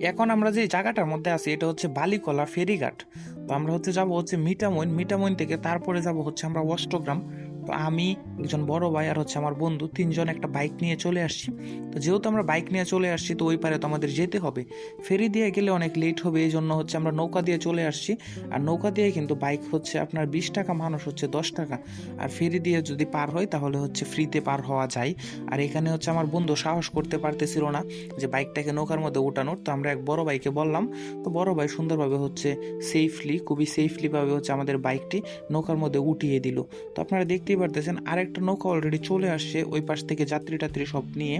এখন আমরা যে জায়গাটার মধ্যে আছি, এটা হচ্ছে বালিকলা ফেরিঘাট। তো আমরা হচ্ছে যাব হচ্ছে মিটামইন মিটামইন থেকে তারপরে যাব হচ্ছে আমরা অষ্টগ্রাম। তো আমি, একজন বড় ভাই আর হচ্ছে আমার বন্ধু তিনজন একটা বাইক নিয়ে চলে আসছি। তো যেহেতু আমরা বাইক নিয়ে চলে আসছি, তো ওই পারে তো আমাদের যেতে হবে। ফেরি দিয়ে গেলে অনেক লেট হবে এই জন্য হচ্ছে আমরা নৌকা দিয়ে চলে আসছি। আর নৌকা দিয়ে কিন্তু বাইক হচ্ছে আপনার বিশ টাকা, মানুষ হচ্ছে দশ টাকা। আর ফেরি দিয়ে যদি পার হয়, তাহলে হচ্ছে ফ্রিতে পার হওয়া যায়। আর এখানে হচ্ছে আমার বন্ধু সাহস করতে পারতেছিল না যে বাইকটাকে নৌকার মধ্যে উঠানোর, তো আমরা এক বড় ভাইকে বললাম, তো বড় ভাই সুন্দরভাবে হচ্ছে সেফলি খুবই সেফলিভাবে হচ্ছে আমাদের বাইকটি নৌকার মধ্যে উঠিয়ে দিল। তো আপনারা দেখতেই পারতেছেন আরেকটা নৌকা অলরেডি চলে আসছে ওই পাশ থেকে যাত্রী টাত্রী সব নিয়ে।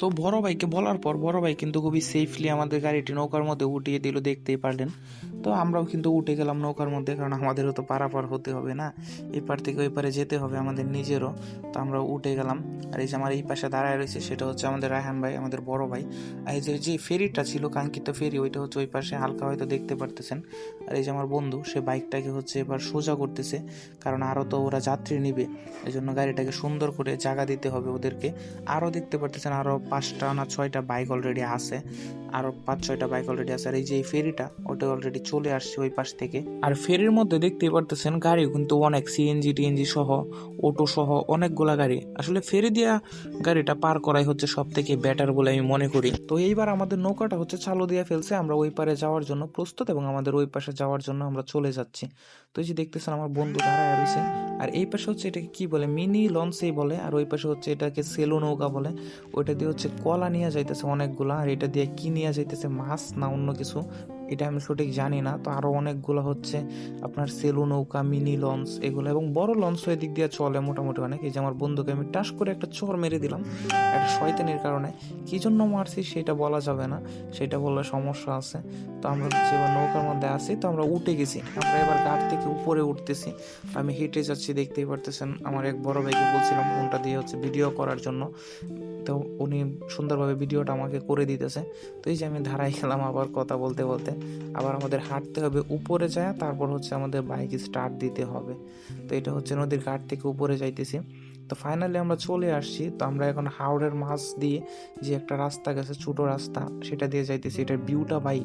তো বড় ভাইকে বলার পর বড় ভাই কিন্তু খুবই সেফলি আমাদের গাড়িটি নৌকার মধ্যে উঠিয়ে দিল, দেখতেই পারলেন। তো আমরাও কিন্তু উঠে গেলাম নৌকার মধ্যে, কারণ আমাদেরও তো পারাপার হতে হবে না। এপার থেকে ওই পারে যেতে হবে আমাদের নিজেরও। তো আমরা উঠে গেলাম, আর এই যে আমার এই পাশে দাঁড়ায় রয়েছে, সেটা হচ্ছে আমাদের রায়হান ভাই, আমাদের বড় ভাই। আর এই যে যে ফেরিটা ছিল, কাঙ্ক্ষিত ফেরি, ওইটা হচ্ছে ওই পাশে হালকা হয়তো দেখতে পারতেছেন। আর এই যে আমার বন্ধু, সে বাইকটাকে হচ্ছে এবার সোজা করতেছে, কারণ আরও তো ওরা যাত্রী নিবে। এই জন্য গাড়িটাকে সুন্দর করে জায়গা দিতে হবে ওদেরকে। আরও দেখতে পারতেছেন, আরও পাঁচটা না ছয়টা বাইক অলরেডি আছে। আরও পাঁচ ছয়টা বাইক অলরেডি আছে। আর এই যে ফেরিটা ওটা অলরেডি চলে আসছে ওই পাশ থেকে। আর ফেরির মধ্যে দেখতেই পারতেছেন গাড়ি কিন্তু অনেক সিএনজি টিএনজি সহ অটো সহ অনেকগুলা গাড়ি। আসলে ফেরি দিয়া গাড়িটা পার করাই হচ্ছে সব থেকে বেটার বলে আমি মনে করি। তো এইবার আমাদের নৌকাটা হচ্ছে চালু দিয়ে ফেলছে, আমরা ওই পারে যাওয়ার জন্য প্রস্তুত এবং আমাদের ওই পাশে যাওয়ার জন্য আমরা চলে যাচ্ছি। তো এই যে দেখতেছেন আমার বন্ধু দাঁড়ায় রয়েছে। আর এই পাশে হচ্ছে এটাকে কি বলে মিনি লঞ্চেই বলে, আর ওই পাশে হচ্ছে এটাকে সেলো নৌকা বলে। ওইটা দিয়ে হচ্ছে কলা নিয়ে যাইতেছে অনেকগুলা, আর এটা দিয়ে কি নিয়ে যাইতেছে মাছ না অন্য কিছু, এটা আমি সঠিক জানি না। তো আরও অনেকগুলো হচ্ছে আপনার সেলু নৌকা, মিনি লঞ্চ এগুলো এবং বড় লঞ্চ ওই দিক দিয়ে চলে মোটামুটি অনেক। এই যে আমার বন্ধুকে আমি টাস করে একটা চোর মেরে দিলাম, একটা শয়তানির কারণে। কি জন্য মারছি সেটা বলা যাবে না, সেটা বললে সমস্যা আছে। তো আমরা হচ্ছে এবার নৌকার মধ্যে আছি, তো আমরা উঠে গেছি। আমরা এবার ঘাট থেকে উপরে উঠতেছি। আমি হেঁটে যাচ্ছি, দেখতেই পারতেছেন, আমার এক বড় ভাইকে বলছিলাম ফোনটা দিয়ে হচ্ছে ভিডিও করার জন্য। তো উনি সুন্দরভাবে ভিডিওটা আমাকে করে দিতেছে। তো এই যে আমি ধারায় গেলাম আবার কথা বলতে বলতে। আবার আমাদের হাঁটতে হবে উপরে যায়, তারপর হচ্ছে আমাদের বাইক স্টার্ট দিতে হবে। তো এটা হচ্ছে নদীর ঘাট থেকে উপরে যাইতেছি। তো ফাইনালি আমরা চলে আসছি, তো আমরা এখন হাওড়ের মাছ দিয়ে যে একটা রাস্তা গেছে, ছোটো রাস্তা, সেটা দিয়ে যাইতেছি। এটার ভিউটা ভাই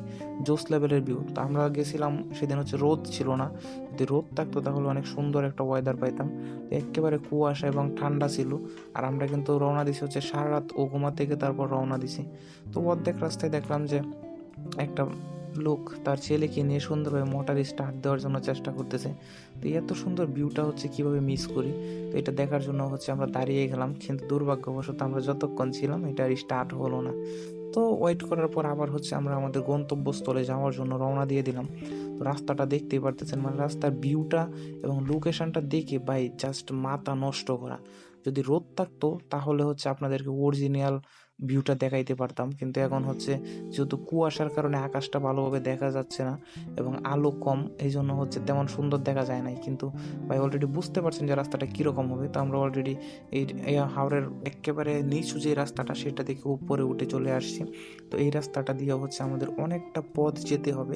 জোস লেভেলের ভিউ তো আমরা গেছিলাম, সেদিন হচ্ছে রোদ ছিল না। যদি রোদ থাকতো তাহলে অনেক সুন্দর একটা ওয়েদার পাইতাম। তো একেবারে কুয়াশা এবং ঠান্ডা ছিল। আর আমরা কিন্তু রওনা দিছি হচ্ছে সারা রাত ওগুমা থেকে তারপর রওনা দিছি। তো অর্ধেক রাস্তায় দেখলাম যে একটা লোক তার ছেলেকে নিয়ে সুন্দরভাবে মোটর স্টার্ট দেওয়ার জন্য চেষ্টা করতেছে। তো এত সুন্দর ভিউটা হচ্ছে কীভাবে মিস করি? তো এটা দেখার জন্য হচ্ছে আমরা দাঁড়িয়ে গেলাম। কিন্তু দুর্ভাগ্যবশত আমরা যতক্ষণ ছিলাম এটা আর স্টার্ট হলো না। তো ওয়েট করার পর আবার হচ্ছে আমরা আমাদের গন্তব্যস্থলে যাওয়ার জন্য রওনা দিয়ে দিলাম। তো রাস্তাটা দেখতেই পারতেছেন মানে রাস্তার ভিউটা এবং লোকেশনটা দেখে বাই জাস্ট মাথা নষ্ট করা। যদি রোদ থাকতো তাহলে হচ্ছে আপনাদেরকে অরিজিনাল ভিউটা দেখাইতে পারতাম। কিন্তু এখন হচ্ছে যেহেতু কুয়াশার কারণে আকাশটা ভালোভাবে দেখা যাচ্ছে না এবং আলো কম এই জন্য হচ্ছে তেমন সুন্দর দেখা যায় নাই। কিন্তু ভাই অলরেডি বুঝতে পারছেন যে রাস্তাটা কীরকম হবে। তো আমরা অলরেডি এই হাওড়ের একেবারে নিচু যে রাস্তাটা সেটা থেকে উপরে উঠে চলে আসছি। তো এই রাস্তাটা দিয়ে হচ্ছে আমাদের অনেকটা পথ যেতে হবে।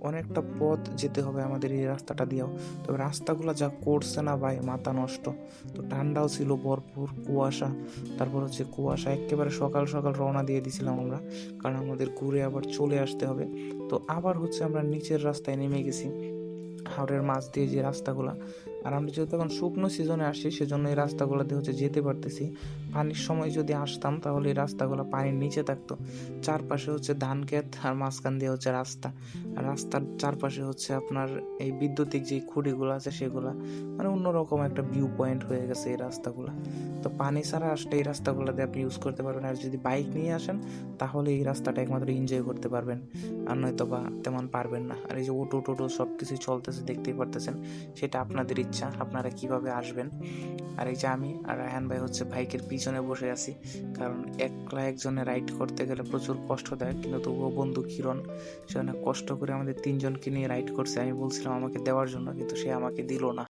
অনেকটা পথ যেতে হবে আমাদের এই রাস্তাটা দিয়েও। তবে রাস্তাগুলো যা করছে না ভাই মাথা নষ্ট। তো ঠান্ডাও ছিল ভরপুর কুয়াশা। তারপর হচ্ছে কুয়াশা একেবারে সকাল সকাল সকাল রওনা দিয়ে দিছিলাম আমরা, কারণ আমাদের ঘুরে আবার চলে আসতে হবে। তো আবার হচ্ছে আমরা নিচের রাস্তায় নেমে গেছি। হাওড়ের মাছ দিয়ে যে রাস্তাগুলো আর আমরা যেহেতু এখন শুকনো সিজনে আসছি সেজন্য এই রাস্তাগুলোতে হচ্ছে যেতে পারতেছি। পানির সময় যদি আসতাম, তাহলে এই রাস্তাগুলো পানির নিচে থাকতো। চারপাশে হচ্ছে ধান ক্ষেত আর মাঝখান দিয়ে হচ্ছে রাস্তা। আর রাস্তার চারপাশে হচ্ছে আপনার এই বৈদ্যুতিক যে খুঁড়িগুলো আছে, সেগুলা। মানে অন্যরকম একটা ভিউ পয়েন্ট হয়ে গেছে এই রাস্তাগুলো। তো পানি ছাড়া আসলে এই রাস্তাগুলোতে আপনি ইউজ করতে পারবেন। আর যদি বাইক নিয়ে আসেন, তাহলে এই রাস্তাটা একমাত্র এনজয় করতে পারবেন। আর নয়তো বা তেমন পারবেন না। আর এই যে অটো টোটো সব কিছুই চলতেছে, দেখতেই পারতেছেন। সেটা আপনাদের ইচ্ছা। আপনারা কীভাবে আসবেন? আর এই যে আমি আর রায়হান ভাই হচ্ছে বাইকের পিছনে বসে আছি, কারণ একলা একজনে রাইড করতে গেলে প্রচুর কষ্ট দেয়, কিন্তু তবুও বন্ধু কিরণ, সে অনেক কষ্ট করে আমাদের তিনজনকে নিয়ে রাইড করছে। আমি বলছিলাম আমাকে দেওয়ার জন্য, কিন্তু সে আমাকে দিল না।